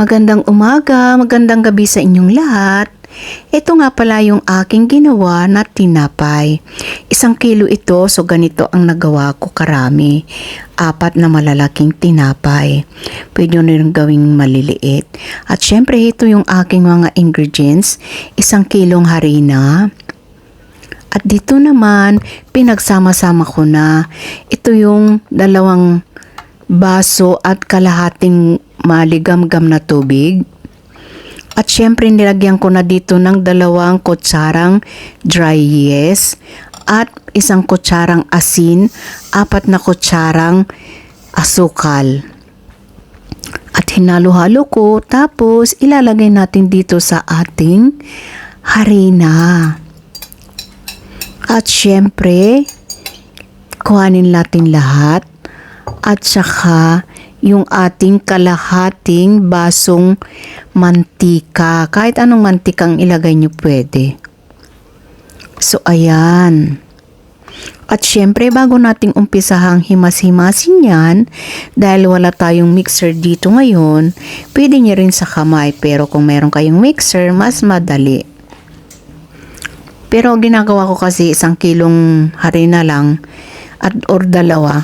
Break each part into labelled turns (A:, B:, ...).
A: Magandang umaga, magandang gabi sa inyong lahat. Ito nga pala yung aking ginawa na tinapay. Isang kilo ito, so ganito ang nagawa ko karami. Apat na malalaking tinapay. Pwede nyo rin gawing maliliit. At syempre, ito yung aking mga ingredients. Isang kilong harina. At dito naman, pinagsama-sama ko na. Ito yung dalawang baso at kalahating maligamgam na tubig. At syempre nilagyan ko na dito ng dalawang kutsarang dry yeast at isang kutsarang asin, apat na kutsarang asukal. At hinalo-halo ko tapos ilalagay natin dito sa ating harina. At syempre, kuhanin natin lahat at saka yung ating kalahating basong mantika. Kahit anong mantikang ilagay nyo pwede. So, ayan. At syempre, bago nating umpisahang himas-himasin yan, dahil wala tayong mixer dito ngayon, pwede nyo rin sa kamay. Pero kung meron kayong mixer, mas madali. Pero ginagawa ko kasi isang kilong harina lang at or dalawa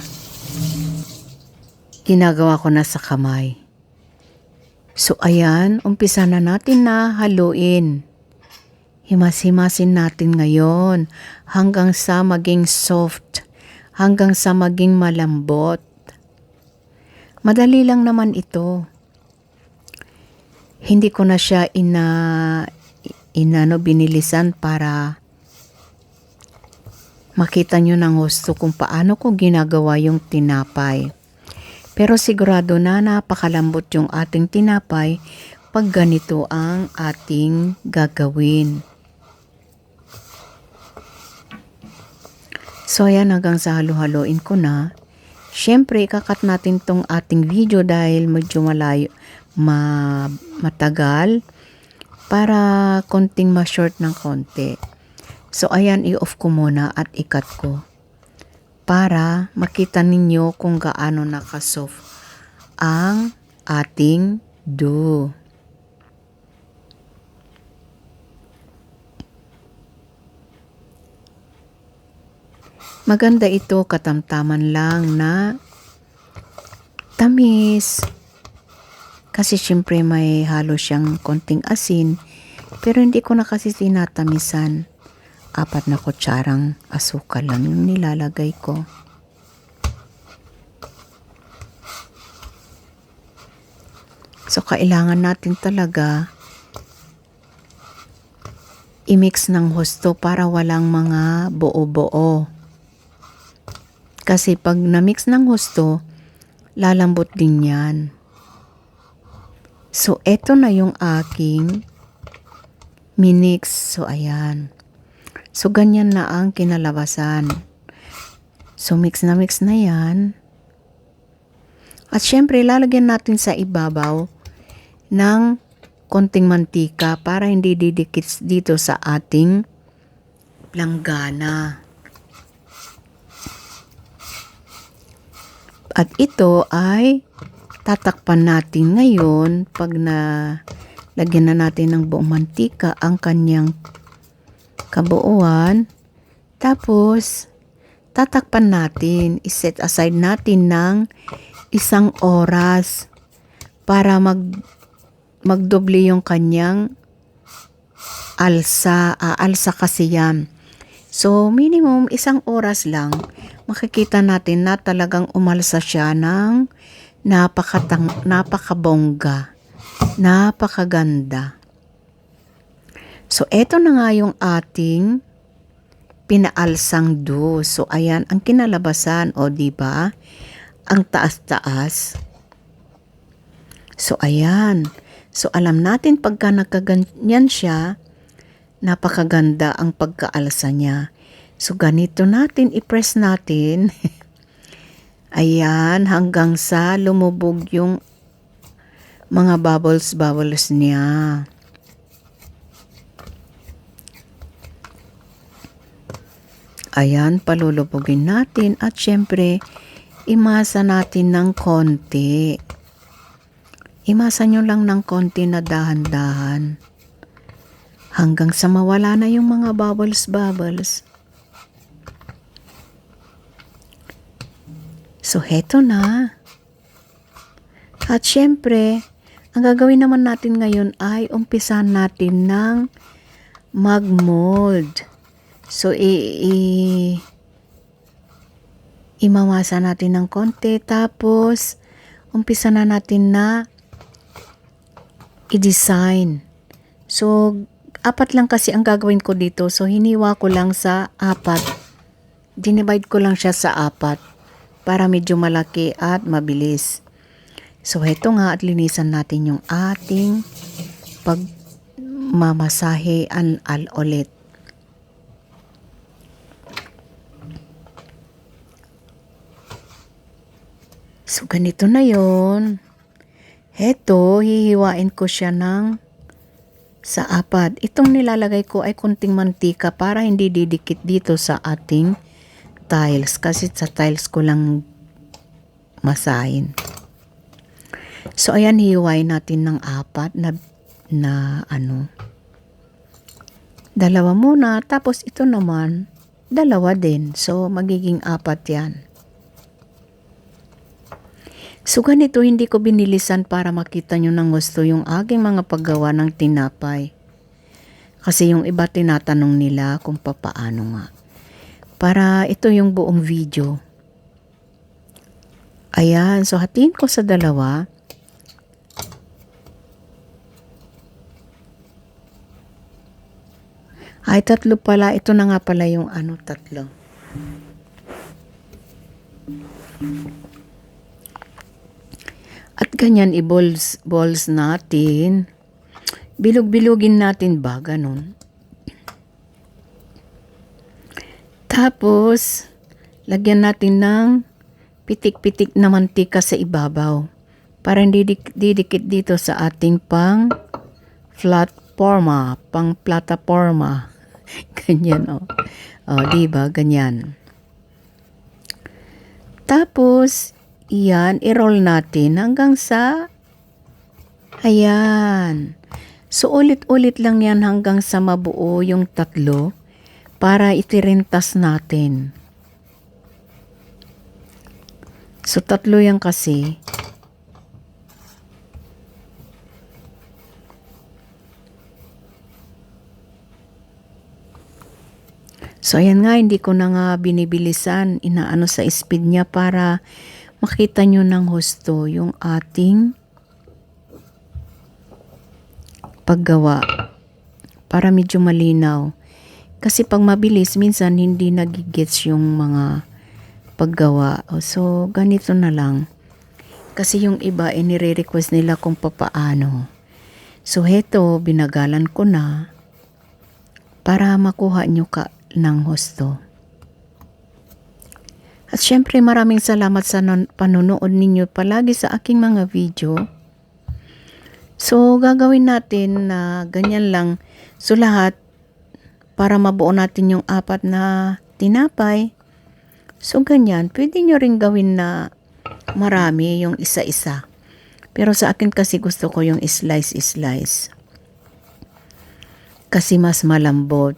A: ginagawa ko na sa kamay. So ayan, umpisa na natin na haluin. Himas-himasin natin ngayon hanggang sa maging soft, hanggang sa maging malambot. Madali lang naman ito. Hindi ko na siya ina inano binilisan para makita nyo ng gusto kung paano ko ginagawa yung tinapay. Pero sigurado na napakalambot yung ating tinapay pag ganito ang ating gagawin. So ayan hanggang sa halo-haloin ko na. Siyempre, ikakat natin tong ating video dahil medyo malayo, ma, matagal para konting ma-short ng konti. So ayan, i-off ko muna at ikat ko para makita ninyo kung gaano nakasoft ang ating dough. Maganda ito katamtaman lang na tamis. Kasi syempre may halo siyang konting asin pero hindi ko na kasi tinatamisan apat na kutsarang asukal lang yung nilalagay ko. So, kailangan natin talaga i-mix ng husto para walang mga buo-buo. Kasi pag na-mix ng husto, lalambot din yan. So, eto na yung aking minix. So, ayan. So, ganyan na ang kinalabasan. So, mix na mix na yan. At syempre, lalagyan natin sa ibabaw ng konting mantika para hindi didikit dito sa ating langgana. At ito ay tatakpan natin ngayon pag na lagyan na natin ng buong mantika ang kanyang kabuuan. Tapos, tatakpan natin, iset aside natin ng isang oras para mag magdoble yung kanyang alsa, aalsa kasi yan. So, minimum isang oras lang, makikita natin na talagang umalsa siya ng napakatang, napakabongga, napakaganda. So, eto na nga yung ating pinaalsang do. So, ayan, ang kinalabasan, o di ba Ang taas-taas. So, ayan. So, alam natin pagka nakaganyan siya, napakaganda ang pagkaalsa niya. So, ganito natin, i-press natin. ayan, hanggang sa lumubog yung mga bubbles-bubbles niya. Ayan, palulubogin natin at syempre, imasa natin ng konti. Imasa nyo lang ng konti na dahan-dahan. Hanggang sa mawala na yung mga bubbles-bubbles. So, heto na. At syempre, ang gagawin naman natin ngayon ay umpisan natin ng mag-mold. So, i, i imawasa natin ng konti. Tapos, umpisa na natin na i-design. So, apat lang kasi ang gagawin ko dito. So, hiniwa ko lang sa apat. Dinivide ko lang siya sa apat para medyo malaki at mabilis. So, heto nga at linisan natin yung ating pagmamasahe al, al ulit. So, ganito na yon. Heto, hihiwain ko siya ng sa apat. Itong nilalagay ko ay kunting mantika para hindi didikit dito sa ating tiles. Kasi sa tiles ko lang masahin. So, ayan, hihiwain natin ng apat na, na ano, dalawa muna. Tapos, ito naman, dalawa din. So, magiging apat yan. So ganito hindi ko binilisan para makita nyo ng gusto yung aking mga paggawa ng tinapay. Kasi yung iba tinatanong nila kung papaano nga. Para ito yung buong video. Ayan, so hatiin ko sa dalawa. Ay, tatlo pala. Ito na nga pala yung ano, tatlo. At ganyan i-balls balls natin. Bilog-bilugin natin ba ganun? Tapos, lagyan natin ng pitik-pitik na mantika sa ibabaw para hindi dik- didikit dito sa ating pang platforma, pang plataforma. Ganyan, oh. Oh, di ba? Ganyan. Tapos, Iyan, i-roll natin hanggang sa, ayan. So, ulit-ulit lang yan hanggang sa mabuo yung tatlo para itirintas natin. So, tatlo yan kasi. So, ayan nga, hindi ko na nga binibilisan, inaano sa speed niya para makita nyo ng husto yung ating paggawa para medyo malinaw. Kasi pag mabilis, minsan hindi nagigets yung mga paggawa. So, ganito na lang. Kasi yung iba, inire-request nila kung papaano. So, heto, binagalan ko na para makuha nyo ka ng husto. At syempre maraming salamat sa non- panonood ninyo palagi sa aking mga video. So gagawin natin na ganyan lang. So lahat para mabuo natin yung apat na tinapay. So ganyan, pwede nyo rin gawin na marami yung isa-isa. Pero sa akin kasi gusto ko yung slice-slice. Kasi mas malambot.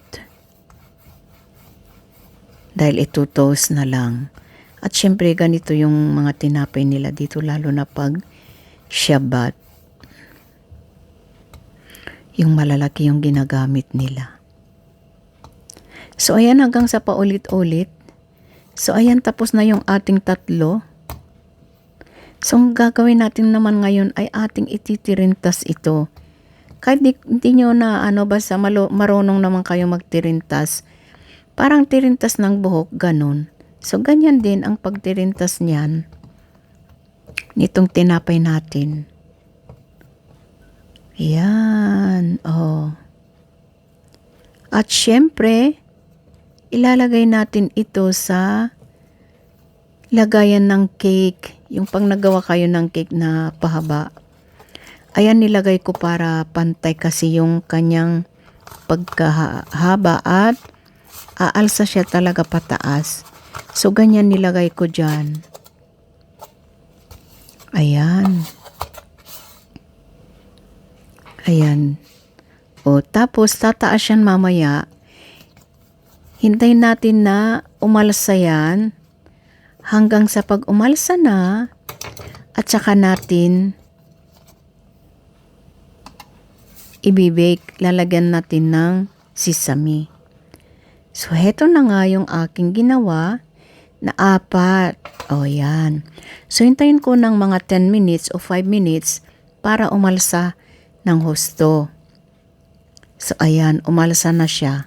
A: Dahil ito toast na lang. At syempre ganito yung mga tinapay nila dito lalo na pag Shabbat. Yung malalaki yung ginagamit nila. So ayan hanggang sa paulit-ulit. So ayan tapos na yung ating tatlo. So ang gagawin natin naman ngayon ay ating ititirintas ito. Kahit di, hindi nyo na ano basta malo, marunong naman kayo magtirintas. Parang tirintas ng buhok, ganun. So, ganyan din ang pagtirintas niyan nitong tinapay natin. Yan. Oh. At syempre, ilalagay natin ito sa lagayan ng cake. Yung pang nagawa kayo ng cake na pahaba. Ayan nilagay ko para pantay kasi yung kanyang pagkahaba at aalsa siya talaga pataas. So, ganyan nilagay ko dyan. Ayan. Ayan. O, tapos tataas yan mamaya. Hintayin natin na umalsa yan hanggang sa pag umalsa na at saka natin ibibake. Lalagyan natin ng sesame. So, heto na nga yung aking ginawa na apat. O, yan. So, hintayin ko ng mga 10 minutes o 5 minutes para umalsa ng husto. So, ayan, umalsa na siya.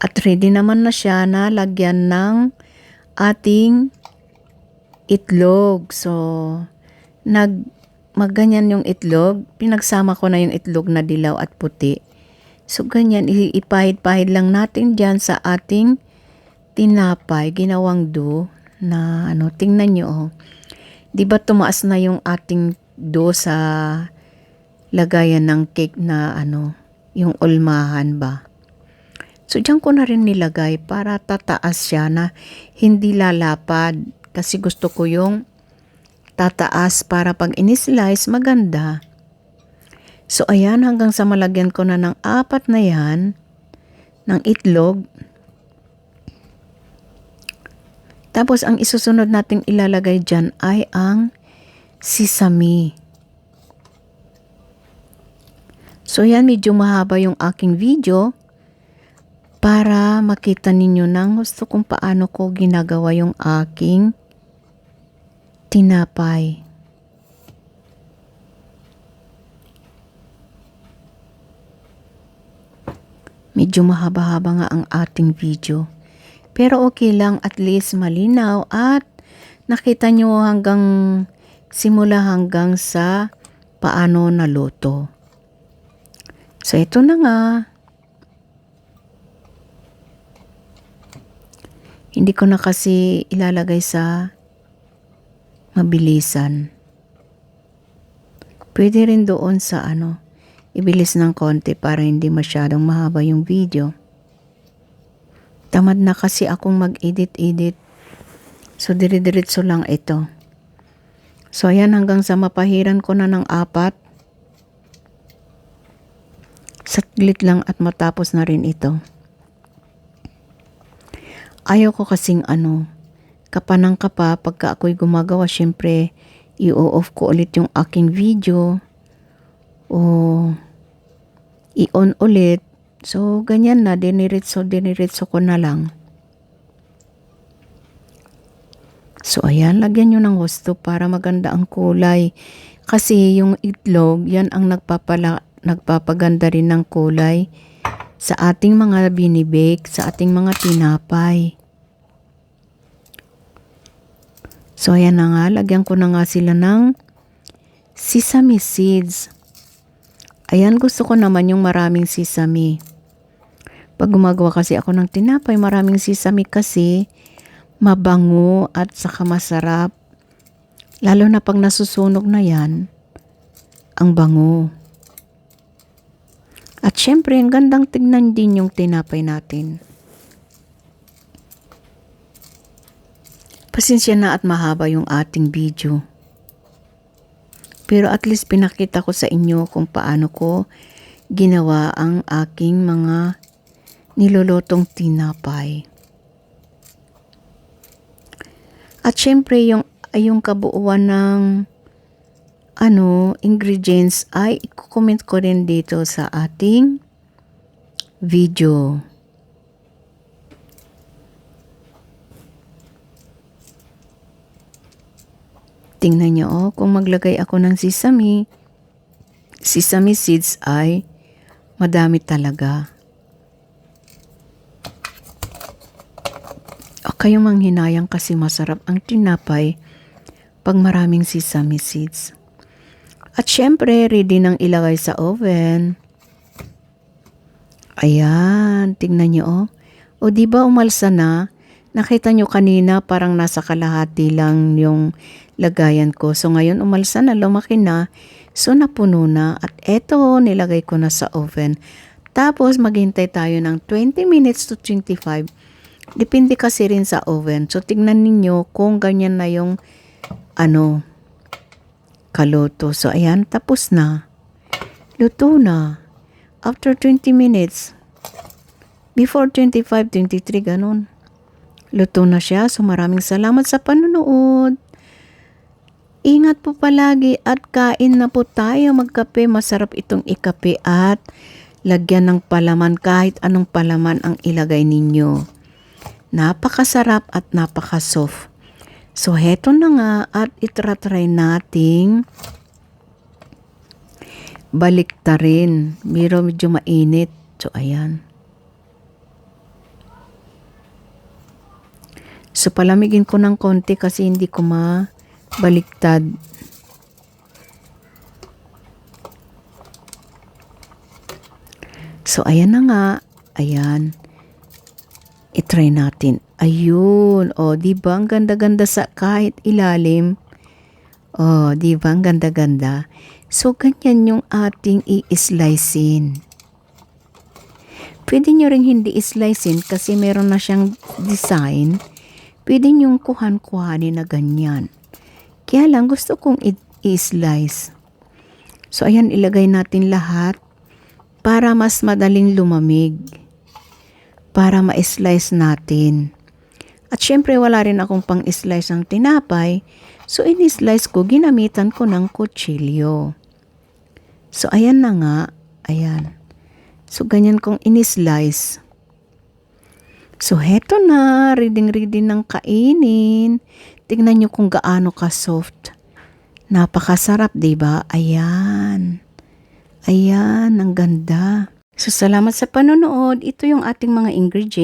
A: At ready naman na siya na lagyan ng ating itlog. So, nag magganyan yung itlog. Pinagsama ko na yung itlog na dilaw at puti. So, ganyan, ipahid-pahid lang natin dyan sa ating tinapay, ginawang dough na ano, tingnan nyo oh. Di ba tumaas na yung ating dough sa lagayan ng cake na ano, yung ulmahan ba? So, dyan ko na rin nilagay para tataas siya na hindi lalapad. Kasi gusto ko yung tataas para pag in-slice, maganda. So, ayan, hanggang sa malagyan ko na ng apat na yan, ng itlog. Tapos, ang isusunod nating ilalagay dyan ay ang sesame. So, yan, medyo mahaba yung aking video para makita ninyo nang gusto kung paano ko ginagawa yung aking tinapay. Medyo mahaba-haba nga ang ating video. Pero okay lang at least malinaw at nakita nyo hanggang simula hanggang sa paano naluto. So ito na nga. Hindi ko na kasi ilalagay sa mabilisan. Pwede rin doon sa ano, ibilis ng konti para hindi masyadong mahaba yung video. Tamad na kasi akong mag-edit-edit. So, dire-diretso lang ito. So, ayan hanggang sa mapahiran ko na ng apat. Saglit lang at matapos na rin ito. Ayaw ko kasing ano, kapanang kapa pagka ako'y gumagawa, syempre, i-off ko ulit yung aking video o i-on ulit. So, ganyan na, diniritso, diniritso ko na lang. So, ayan, lagyan nyo ng gusto para maganda ang kulay. Kasi yung itlog, yan ang nagpapala, nagpapaganda rin ng kulay sa ating mga binibake, sa ating mga tinapay. So, ayan na nga, lagyan ko na nga sila ng sesame seeds. Ayan, gusto ko naman yung maraming sesame. Pag gumagawa kasi ako ng tinapay, maraming sesame kasi mabango at saka masarap. Lalo na pag nasusunog na yan, ang bango. At syempre, ang gandang tignan din yung tinapay natin. Pasensya na at mahaba yung ating video. Pero at least pinakita ko sa inyo kung paano ko ginawa ang aking mga nilulutong tinapay. At syempre yung, yung kabuuan ng ano, ingredients ay i-comment ko rin dito sa ating video. Tingnan nyo oh, kung maglagay ako ng sesame, sesame seeds ay madami talaga. O kayong manghinayang kasi masarap ang tinapay pag maraming sesame seeds. At syempre, ready nang ilagay sa oven. Ayan, tingnan nyo oh. O di ba umalsa na? Nakita nyo kanina parang nasa kalahati lang yung lagayan ko. So ngayon umalsa na, lumaki na. So napuno na at eto nilagay ko na sa oven. Tapos maghintay tayo ng 20 minutes to 25. Depende kasi rin sa oven. So tignan ninyo kung ganyan na yung ano kaluto. So, ayan, tapos na. Luto na. After 20 minutes, before 25, 23, ganun. Luto na siya. So, maraming salamat sa panonood. Ingat po palagi at kain na po tayo magkape. Masarap itong ikape at lagyan ng palaman kahit anong palaman ang ilagay ninyo. Napakasarap at napaka-soft. So, heto na nga at itratry nating baliktarin. Miro medyo mainit. So, ayan. So, palamigin ko ng konti kasi hindi ko mabaliktad. So, ayan na nga. Ayan. I-try natin. Ayun. O, di ba? Ang ganda-ganda sa kahit ilalim. O, di ba? Ang ganda-ganda. So, ganyan yung ating i-slicein. Pwede nyo rin hindi i-slicein kasi meron na siyang design. Pwede nyo kuhan-kuhanin na ganyan. Kaya lang gusto kong i-slice. So, ayan, ilagay natin lahat para mas madaling lumamig. Para ma-slice natin. At syempre, wala rin akong pang-slice ng tinapay. So, in-slice ko, ginamitan ko ng kutsilyo. So, ayan na nga. Ayan. So, ganyan kong in-slice. So, heto na. Reading-reading ng kainin. Tingnan nyo kung gaano ka-soft. Napakasarap, 'di ba? Ayan. Ayan, ang ganda. So, salamat sa panonood. Ito yung ating mga ingredients.